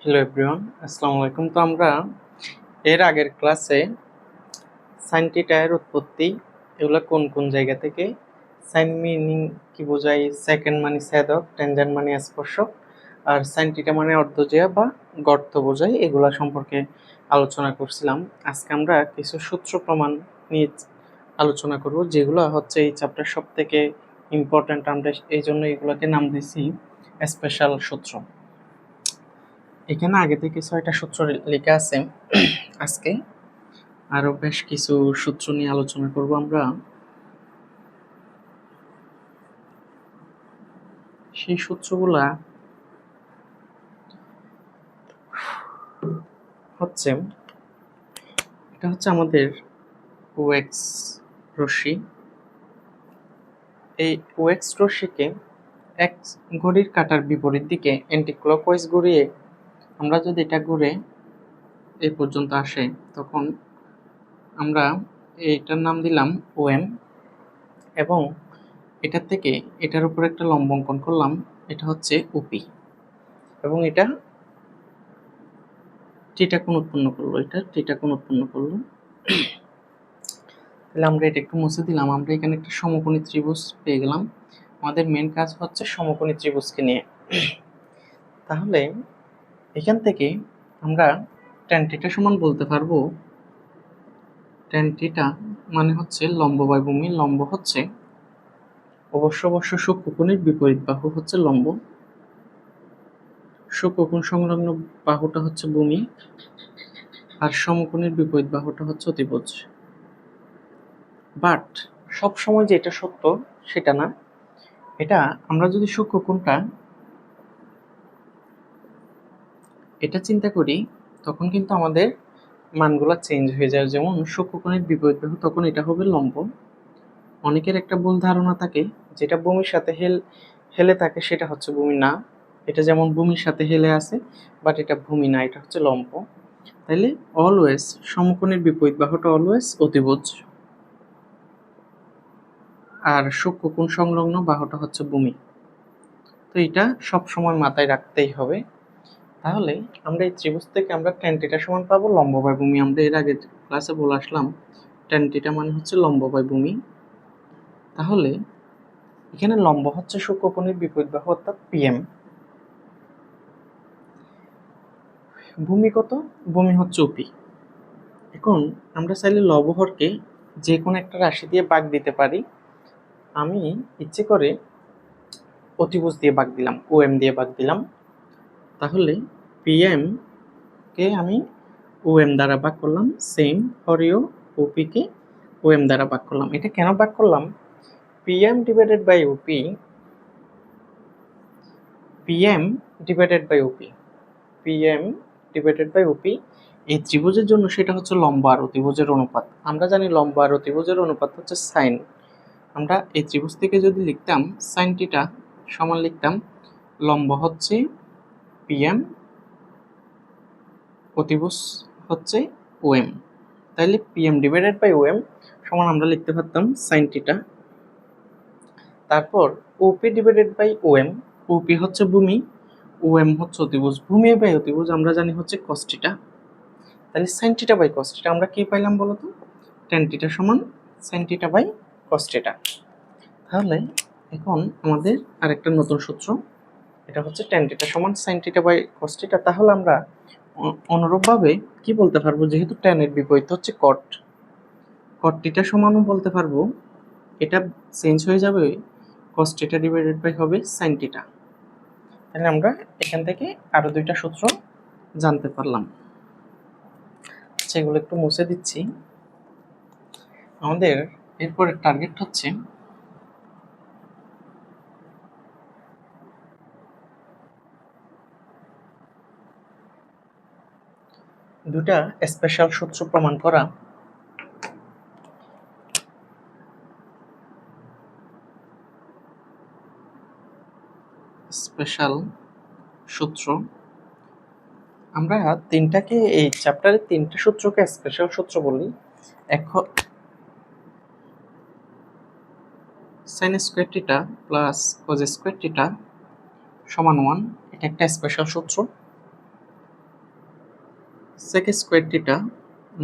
Hello everyone আসসালামু আলাইকুম তো আমরা এর আগের ক্লাসে সাইন টিটায়ের উৎপত্তি, এগুলো কোন কোন জায়গা থেকে? সাইন মিনিং কি বোঝায়? সেকেন্ড মানে সেদক টেনজেন্ট মানে স্পর্শক, আর সাইন টিটা মানে অর্ধজয়া বা গর্ত বোঝায়, এগুলা সম্পর্কে আলোচনা করছিলাম। আজকে আমরা কিছু সূত্র প্রমাণ নিয়ে আলোচনা করব, যেগুলো হচ্ছে এই চ্যাপ্টার সব থেকে ইম্পর্ট্যান্ট আমরা এই জন্য এগুলোকে নাম দিয়েছি স্পেশাল সূত্র। এখানে আগে থেকে ছয়টা সূত্র লেখা আছে আজকে। আরও বেশ কিছু সূত্র নিয়ে আলোচনা করব আমরা। সেই সূত্রগুলা হচ্ছে, এটা হচ্ছে আমাদের ওএক্স রশ্মি। এই ওয়েক্স রশ্মিকে এক ঘড়ির কাটার বিপরীত দিকে অ্যান্টি ক্লকওয়াইজ ঘুরিয়ে আমরা যদি এটা ঘুরে এই পর্যন্ত আসে, তখন আমরা এইটার নাম দিলাম ওএম এবং এটার থেকে এটার উপর একটা লম্ব অঙ্কন করলাম, এটা হচ্ছে ওপি এবং এটা টিটা উৎপন্ন করল, এটা টিটা উৎপন্ন করল। তাহলে আমরা এটা একটু মুছে দিলাম, আমরা এখানে একটা সমকোণী ত্রিভুজ পেয়ে গেলাম। আমাদের মেন কাজ হচ্ছে সমকোণী ত্রিভুজকে নিয়ে। তাহলে এখান থেকে আমরা ট্যান টিটা সমান বলতে পারব ট্যান টিটা মানে হচ্ছে লম্ব বাই ভূমি লম্ব হচ্ছে অবশ্য অবশ্য সূক্ষ্মকোণের বিপরীত বাহু হচ্ছে লম্ব। সূক্ষ্মকোণ সংলগ্ন বাহুটা হচ্ছে ভূমি আর সমকোণের বিপরীত বাহুটা হচ্ছে অতিভুজ। বাট সব সময় যে এটা সত্য সেটা না, এটা আমরা যদি সূক্ষ্মকোণটা এটা চিন্তা করি, তখন কিন্তু আমাদের মানগুলো চেঞ্জ হয়ে যায়। যেমন সূক্ষ্মকোণের বিপরীত বাহু তখন এটা হবে লম্ব। অনেকের একটা ভুল ধারণা থাকে, যেটা ভূমির সাথে হেল, হেলে থাকে সেটা হচ্ছে ভূমি না। এটা যেমন ভূমির সাথে হেলে আছে বাট এটা ভূমি না, এটা হচ্ছে লম্ব। তাইলে অলওয়েজ সমকোণের বিপরীত বাহুটা অলওয়েজ অতিভুজ। আর সূক্ষ্মকোণ সংলগ্ন বাহুটা হচ্ছে ভূমি। তো এটা সব সময় মাথায় রাখতেই হবে। তাহলে আমরা এই ত্রিভুজ থেকে আমরা ট্যান টিটা সমান পাবো লম্ব ভূমি আমরা এর আগে ক্লাসে বলে আসলাম ট্যান টিটা মানে হচ্ছে লম্ব ভূমি তাহলে এখানে লম্ব হচ্ছে সূক্ষ্মকোণের বিপরীত বাহু অর্থাৎ পিএম ভূমি কত? ভূমি হচ্ছে ওপি এখন আমরা চাইলে লবহরকে যে কোনো একটা রাশি দিয়ে বাগ দিতে পারি। আমি ইচ্ছে করে অতিভুজ দিয়ে বাগ দিলাম ও এম দিয়ে বাগ দিলাম। তাহলে পিএম কে আমি? ও এম দ্বারা ভাগ করলাম সেম হরিও ওপিকে ও এম দ্বারা ভাগ করলাম। এটা কেন ভাগ করলাম? PM divided by OP PM divided by OP PM divided by OP এই ত্রিভুজের জন্য সেটা হচ্ছে লম্বা আর অতিভুজের অনুপাত। আমরা জানি লম্বা আর অতিভুজের অনুপাত হচ্ছে সাইন আমরা এই ত্রিভুজ থেকে যদি লিখতাম সাইন টিটা সমান লিখতাম লম্ব হচ্ছে পিএম অতিভুজ হচ্ছে ওএম তাইলে পিএম ডিভাইডেড বাই ওএম সমান আমরা লিখতে পারতাম সাইন টিটা তারপর OP divided by OM OP হচ্ছে ভূমি ওএম হচ্ছে অতিভুজ। ভূমি বাই অতিভুজ আমরা জানি হচ্ছে কস্টিটা তাহলে সাইন টিটা বাই কস্টিটা আমরা কি পাইলাম বলতো? টেন টিটা সমান সাইন টিটা বাই কস্টিটা তাহলে এখন আমাদের আরেকটা নতুন সূত্র, এটা হচ্ছে টেন টিটা সমান সাইন টিটা বাই কস্টিটা তাহলে আমরা অনুরূপভাবে কি বলতে পারব? যেহেতু টেনের বিপরীত হচ্ছে কট কট সমানও বলতে পারব। এটা চেঞ্জ হয়ে যাবে কস ডিভাইডেড বাই হবে সাইন টিটা তাহলে আমরা এখান থেকে আরও দুইটা সূত্র জানতে পারলাম। আচ্ছা এগুলো একটু মুছে দিচ্ছি। আমাদের এরপরের টার্গেট হচ্ছে দুটা স্পেশাল সূত্র প্রমাণ করা। স্পেশাল সূত্র। আমরা তিনটাকে, এই চ্যাপ্টারের তিনটা সূত্রকে স্পেশাল সূত্র বলি। এখন sine square theta plus cos square theta সমান ওয়ান এটা একটা স্পেশাল সূত্র। Sec square theta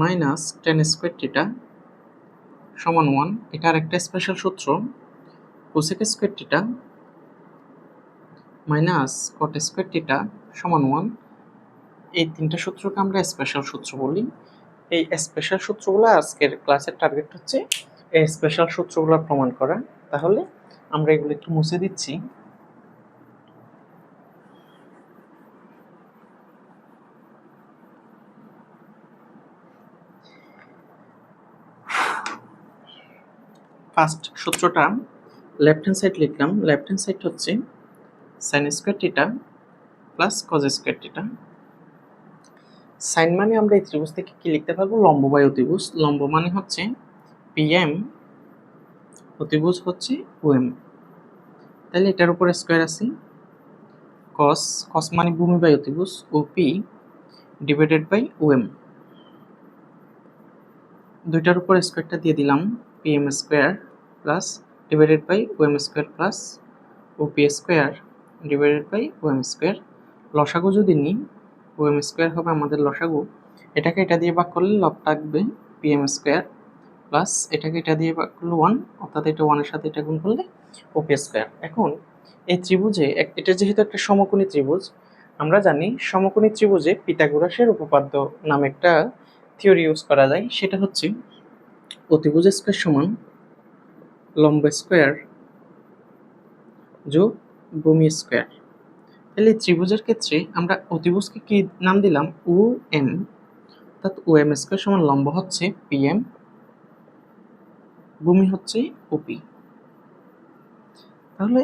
minus tan square theta সমান ওয়ান এটার একটা স্পেশাল সূত্র। Cosec square theta minus cot square theta সমান ওয়ান এই তিনটা সূত্রকে আমরা স্পেশাল সূত্র বলি। এই স্পেশাল সূত্রগুলো আজকের ক্লাসের টার্গেট হচ্ছে এই স্পেশাল সূত্রগুলো প্রমাণ করা। তাহলে আমরা এগুলো একটু মুছে দিচ্ছি। ফার্স্ট সূত্রটা লেফট হ্যান্ড সাইড লিখলাম। লেফট হ্যান্ড সাইড হচ্ছে sine square theta plus cos square theta sine মানে আমরা এই ত্রিভুজ থেকে কি লিখতে পারব? লম্ব বাই অতিভুজ। লম্ব মানে হচ্ছে পিএম অতিভুজ হচ্ছে ওএম তাহলে এটার উপরে স্কোয়ার আছে। কস কস মানে ভূমি বাই অতিভুজ O P divided by OM দুইটার উপর স্কোয়ারটা দিয়ে দিলাম। PM square plus divided by OM square plus OP square divided by OM square লসাগু যদি নিই ওএম স্কোয়ার হবে আমাদের লসাগু। এটাকে এটা দিয়ে ভাগ করলে লব থাকবে পিএম স্কোয়ার প্লাস এটাকে এটা দিয়ে ভাগ করলে ওয়ান অর্থাৎ এটা ওয়ানের সাথে এটা গুণ করলে ওপি স্কোয়ার এখন এই ত্রিভুজে এটা যেহেতু একটা সমকোণী ত্রিভুজ, আমরা জানি সমকোণী ত্রিভুজে পিতাগোরাসের উপপাদ্য নামে একটা থিওরি ইউজ করা যায়, সেটা হচ্ছে অতিভুজ স্কোয়ার সমান লম্ব স্কোয়ার যোগ ভূমি স্কোয়ার। তাহলে ত্রিভুজের ক্ষেত্রে আমরা অতিভুজকে কি নাম দিলাম? ও এম অর্থাৎ ও এম স্কোয়ার সমান লম্ব হচ্ছে পি এম ভূমি হচ্ছে ওপি তাহলে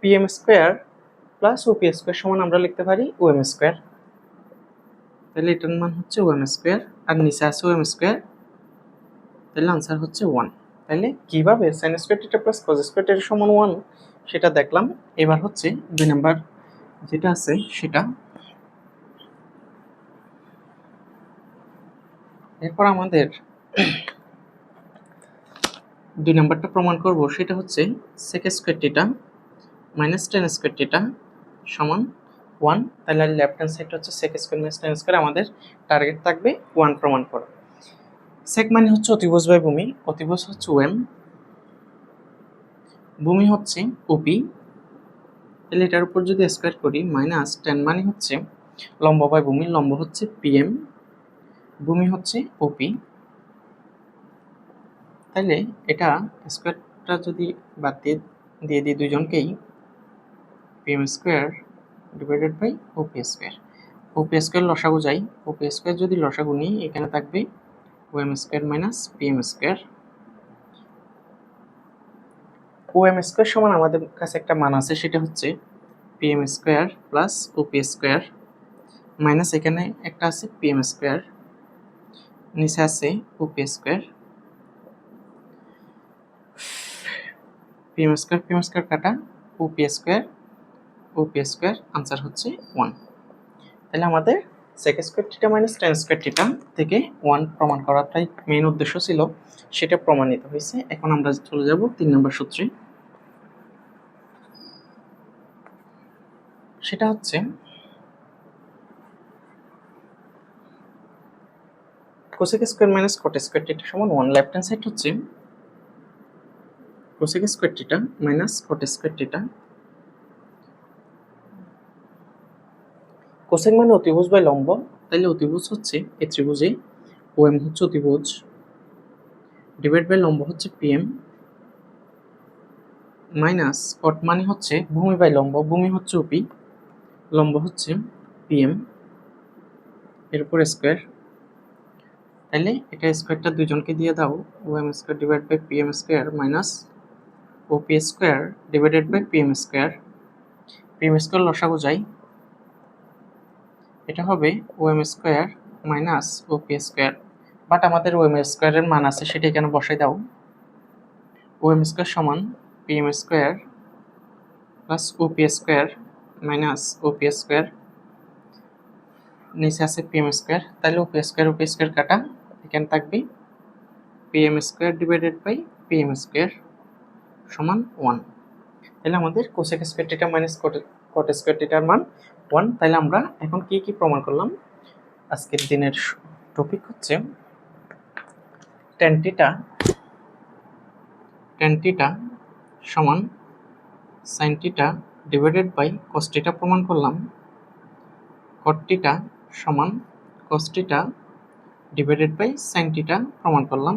P M square plus OP square সমান আমরা লিখতে পারি ও এম স্কোয়ার। তাহলে এটার মান হচ্ছে ও স্কোয়ার, আর নিচে আছে ও স্কোয়ার, তাহলে আনসার হচ্ছে ওয়ান তাহলে কীভাবে sine square plus cos square সমান ওয়ান সেটা দেখলাম। এবার হচ্ছে দুই নাম্বার যেটা আছে সেটা। এরপর আমাদের দুই নাম্বারটা প্রমাণ করব, সেটা হচ্ছে sec square theta minus tan square theta সমান ওয়ান তাহলে লেফট হ্যান্ড সাইড হচ্ছে sec square minus tan square, আমাদের টার্গেট থাকবে ওয়ান প্রমাণ করা। সেক মানে হচ্ছে অতিভুজ বাই ভূমি, অতিভুজ হচ্ছে ওএম ভূমি হচ্ছে ওপি তাহলে এটার উপর যদি স্কোয়ার করি মাইনাস টেন মানে হচ্ছে লম্ব বাই ভূমি, লম্ব হচ্ছে পিএম ভূমি হচ্ছে ওপি তাহলে এটা স্কোয়ারটা যদি বাদ দিয়ে দিয়ে দিই দুজনকেই PM square divided by OP square OP square লসাগু যাই ওপি স্কোয়ার যদি লসাগু নিই, এখানে থাকবে OM square minus PM square OM square সমান আমাদের কাছে একটা মান আছে, সেটা হচ্ছে PM square plus OP square minus এখানে একটা আছে পিএম স্কোয়ার নিচে আছে OP square PM square PM square কাটা OP square OP square answer হচ্ছে ওয়ান তাহলে আমাদের sec square theta minus tan square theta থেকে ওয়ান প্রমাণ করাটাই মেইন উদ্দেশ্য ছিল। সেটা প্রমাণিত হয়েছে। এখন আমরা চলে যাব তিন নম্বর সূত্রে। সেটা হচ্ছে cosec square minus cot square theta সমান ওয়ান লেফট হ্যান্ড সাইড হচ্ছে cosec square theta minus cot square theta cosec মানে অতিভুজ বাই লম্ব। তাইলে অতিভুজ হচ্ছে এই ত্রিভুজে ও এম হচ্ছে অতিভুজ, ডিভাইড বাই লম্ব হচ্ছে পিএম, মাইনাস কট মানে হচ্ছে ভূমি বাই লম্ব, ভূমি হচ্ছে ওপি, লম্ব হচ্ছে পিএম, এর উপর স্কোয়ার। তাহলে এটা স্কোয়ারটা দুজনকে দিয়ে দাও O M square divide by PM square minus OP square divided by PM square. PM square লসাগু যায়। এটা হবে O M square minus OP square. But আমাদের ও এম স্কোয়ারের মান আছে, সেটা এখানে বসাই দাও। ও এম স্কোয়ার সমান P M square plus OP square minus OP square. নিচে আছে পি এম স্কোয়ার। তাহলে ওপি স্কোয়ার ওপি স্কোয়ার কাটা, এখানে থাকবে P M square divided by P M square সমান ওয়ান। তাহলে আমাদের cosec square theta minus cot square টিটার মান ওয়ান তাহলে আমরা এখন কি কি প্রমাণ করলাম? আজকের দিনের টপিক হচ্ছে টেন্টিটা টেন্টিটা সমান সাইনটিটা ডিভাইডেড বাই কস্টিটা প্রমাণ করলাম। কটটিটা সমান কস্টিটা ডিভাইডেড বাই সাইনটিটা প্রমাণ করলাম।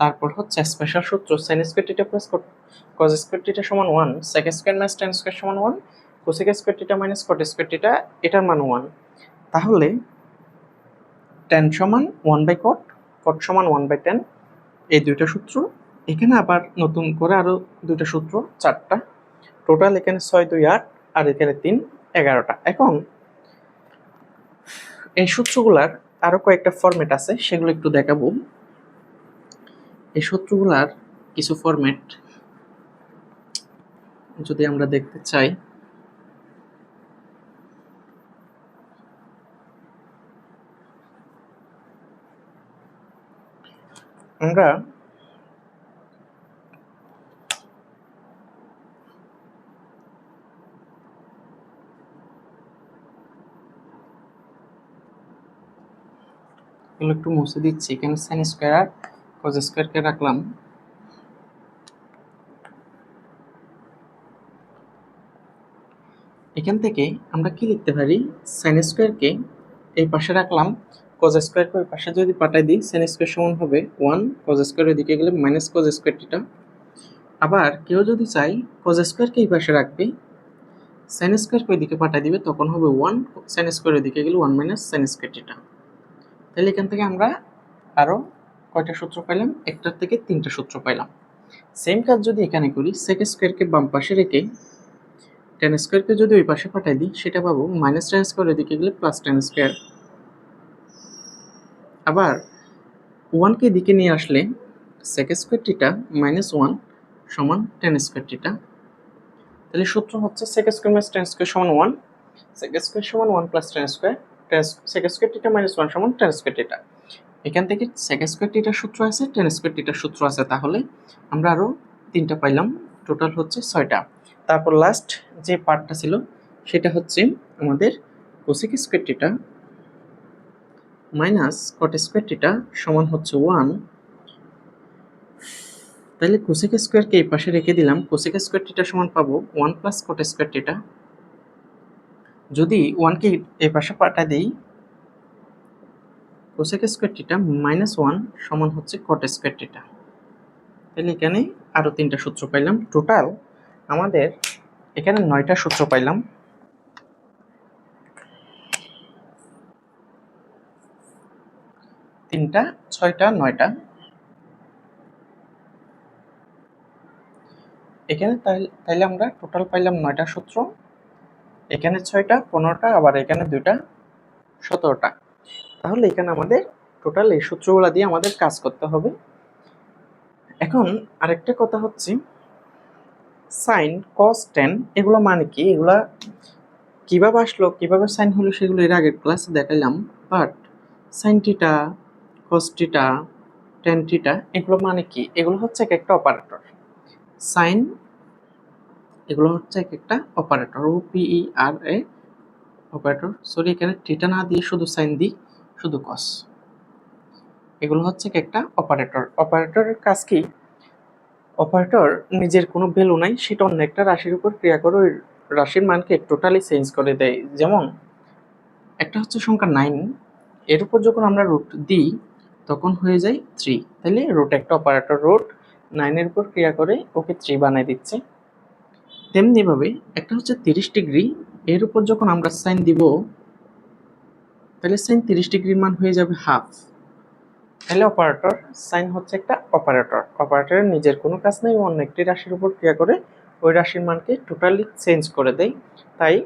তারপর হচ্ছে স্পেশাল সূত্র sine square theta plus cos square theta সমান one sec square minus tan square সমান one cosec square theta minus cot square theta এটার মান ওয়ান তাহলে টেন সমান ওয়ান বাই কট কট সমান ওয়ান বাই টেন এই দুইটা সূত্র। এখানে আবার নতুন করে আরও দুইটা সূত্র, চারটা। টোটাল এখানে ছয়, দুই, আট, আর এখানে তিন, এগারোটা। এখন, এই সূত্রগুলার আরও কয়েকটা ফরম্যাট আছে, সেগুলো একটু দেখাবো। এই সূত্রগুলার কিছু ফরম্যাট যদি আমরা দেখতে চাই আমরা এগুলো একটু মুছে দিচ্ছি। এখানে সাইন স্কোয়ার আর কজ স্কোয়ারকে রাখলাম। এখান থেকে আমরা কি লিখতে পারি? সাইন স্কোয়ারকে এই পাশে রাখলাম। কজ স্কোয়ারকে ওই পাশে যদি পাঠাই দিই সাইন স্কোয়ার সমান হবে ওয়ান কজ স্কোয়ারের দিকে গেলে মাইনাস কজ স্কোয়ারটিটা আবার কেউ যদি চাই কজ স্কোয়ারকে এই পাশে রাখবে সাইন স্কোয়ারকে ওই দিকে পাঠিয়ে দিবে, তখন হবে ওয়ান সাইন স্কোয়ারের দিকে গেলে ওয়ান মাইনাস সাইন স্কোয়ারটিটা তাহলে এখান থেকে আমরা আরও কয়টা সূত্র পাইলাম? একটার থেকে তিনটা সূত্র পাইলাম। সেম কাজ যদি এখানে করি সেক স্কোয়ারকে বাম পাশে রেখে টেন স্কোয়ারকে যদি ওই পাশে পাঠাই দিই, সেটা পাবো মাইনাস টেন স্কোয়ারের দিকে গেলে প্লাস টেন স্কোয়ার আবার ওয়ানকে দিকে নিয়ে আসলে sec square theta minus one সমান টেন স্কোয়ার টিটা তাহলে সূত্র হচ্ছে sec square minus tan square সমান ওয়ান সেক স্কোয়ার সমান one plus tan square tan sec square theta minus one সমান টেন স্কোয়ার টিটা এখান থেকে সেক স্কোয়ার টিটার সূত্র আছে টেন স্কোয়ার টিটার সূত্র আছে, তাহলে আমরা আরও তিনটা পাইলাম টোটাল হচ্ছে ছয়টা। তারপর লাস্ট যে পার্টটা ছিল, সেটা হচ্ছে আমাদের cosec square theta minus cot square theta সমান হচ্ছে ওয়ান তাহলে কোসেক স্কোয়ারকে এই পাশে রেখে দিলাম। কোসেক স্কোয়ার টিটা সমান পাবো one plus cot square theta যদি ওয়ানকে এই পাশে পাঠা দিই cosec square theta minus one সমান হচ্ছে কট স্কোয়ার টিটা তাহলে এখানে আরও তিনটা সূত্র পাইলাম। টোটাল আমাদের এখানে নয়টা সূত্র পাইলাম। তিনটা, ছয়টা, নয়টা। এখানে তাইলে আমরা টোটাল পাইলাম নয়টা সূত্র। এখানে ছয়টা, পনেরোটা, আবার এখানে দুইটা, সতেরোটা। তাহলে এখানে আমাদের টোটাল এই সূত্রগুলো দিয়ে আমাদের কাজ করতে হবে। এখন আরেকটা কথা হচ্ছে সাইন কস টেন এগুলো মানে কি? এগুলা কীভাবে আসলো? কীভাবে সাইন হলো সেগুলো এর আগের ক্লাসে দেখাইলাম but sine theta tan theta এগুলো মানে কি? এগুলো হচ্ছে এক একটা অপারেটর সাইন এগুলো হচ্ছে এক একটা অপারেটর ও পিই আর এ অপারেটর সরি এখানে টিটা না দিয়ে শুধু সাইন দিই, শুধু কস এগুলো হচ্ছে এক একটা অপারেটর অপারেটরের কাজ কি? অপারেটর নিজের কোনো ভ্যালু নাই, সেটা অন্য একটা রাশির উপর ক্রিয়া করে ওই রাশির মানকে টোটালি চেঞ্জ করে দেয়। যেমন, একটা হচ্ছে সংখ্যা নাইন এর উপর যখন আমরা রুট দিই তখন হয়ে যায় থ্রি তাহলে রুট একটা অপারেটর রুট নাইনের উপর ক্রিয়া করে ওকে থ্রি বানাই দিচ্ছে। তেমনিভাবে একটা হচ্ছে তিরিশ ডিগ্রি, এর উপর যখন আমরা সাইন দিব তাহলে সাইন তিরিশ ডিগ্রির মান হয়ে যাবে হাফ তাহলে অপারেটর সাইন হচ্ছে একটা অপারেটর অপারেটরের নিজের কোনো কাজ নেই অন্য একটি রাশির উপর ক্রিয়া করে ওই রাশির মানকে টোটালি চেঞ্জ করে দেয়। তাই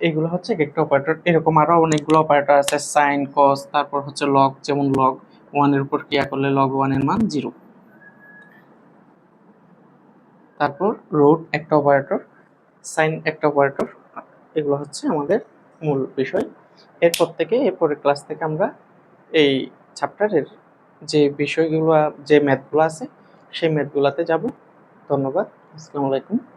এগুলো হচ্ছে একটা অপারেটর এরকম আরও অনেকগুলো অপারেটর আছে সাইন কস তারপর হচ্ছে লগ যেমন লগ ওয়ানের উপর ক্রিয়া করলে লগ ওয়ানের মান জিরো তারপর রোড একটা অপারেটর সাইন একটা অপারেটর এগুলো হচ্ছে আমাদের মূল বিষয়। এরপর থেকে এরপরের ক্লাস থেকে আমরা এই চ্যাপ্টারের যে বিষয়গুলো, যে ম্যাথগুলো আছে, সেই ম্যাথগুলোতে যাব। ধন্যবাদ। আসসালামু আলাইকুম।